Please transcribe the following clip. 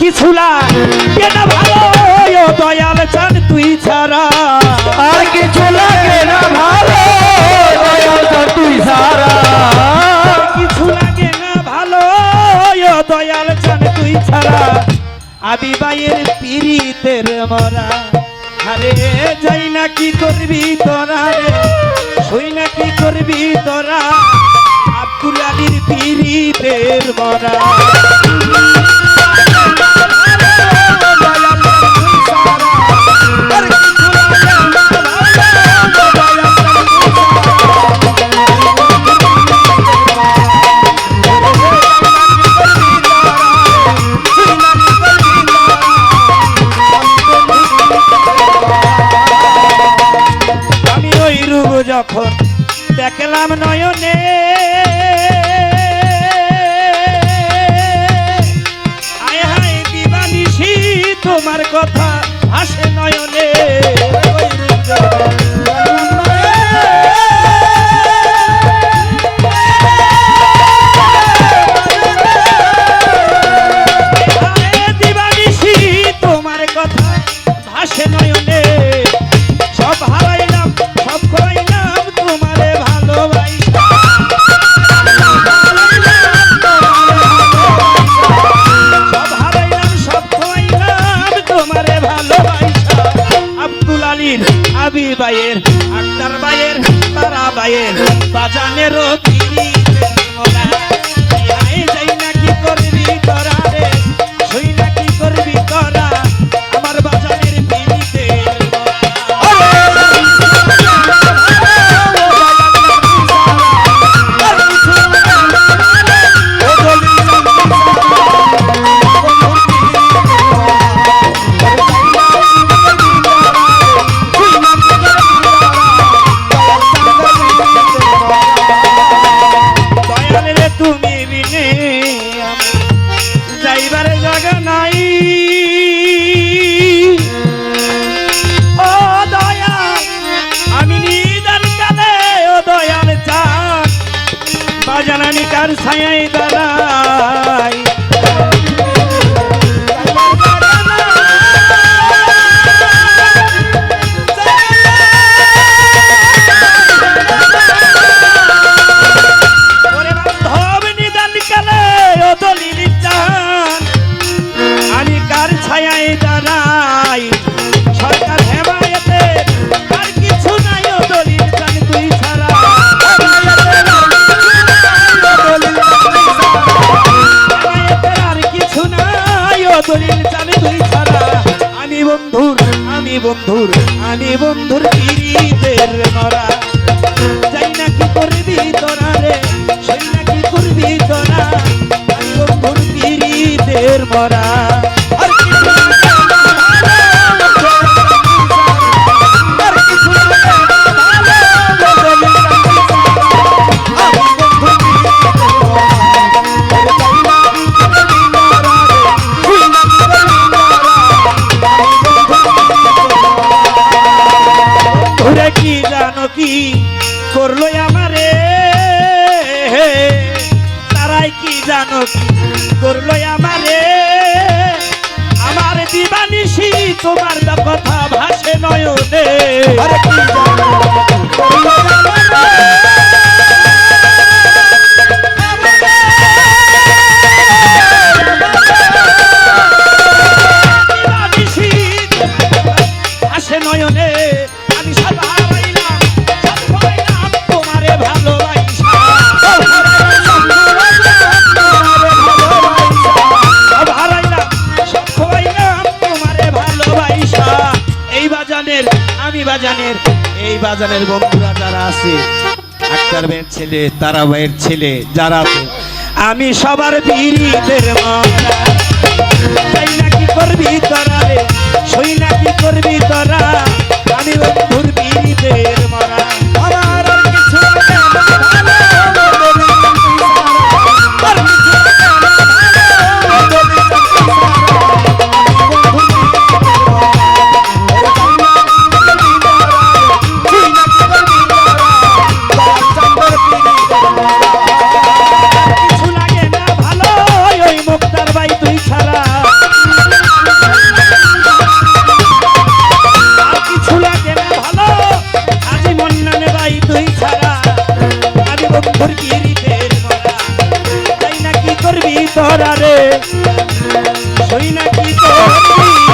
কিছু লাগে না ভালো দয়াল চান তুই ছাড়া। আর কিছু লাগে ভালো দয়াল চান তুই ছাড়া। কিছু লাগে না ভালো দয়াল চান তুই ছাড়া। আবি বাইয়ের পিরিতের মরা। আরে যাই না কি করবি তোরা রে? শুই না কি করবি তোরা? আব্দুল আলীর পিরিতের মরা। যখন দেখলাম নয়নে। তোমার কথা আসে নয়নে আক্তার বাইয়ের তারা বাইয়ের বাজানেরও তিনি যাই না কি করবি তোরা বাজানানি কার আমি বন্ধুর, আনি বন্ধুর গিরিদের মরা যাই না কি করবি তোরা রে, সেই না কি করবি তোরা। আনি বন্ধুর গিরিদের মরা। জানো কি করল আমারে? তারাই কি জানো কি করল আমারে? আমার দিবানিসি তোমার কথা ভাসে নয়নে। আরে বাজানের, এই বাজানের বন্ধুরা যারা আছে আক্তার ভাইয়ের ছেলে, তারা ভাইয়ের ছেলে, যারা আছে, আমি সবার বীরদের মারা তুই নাকি করবি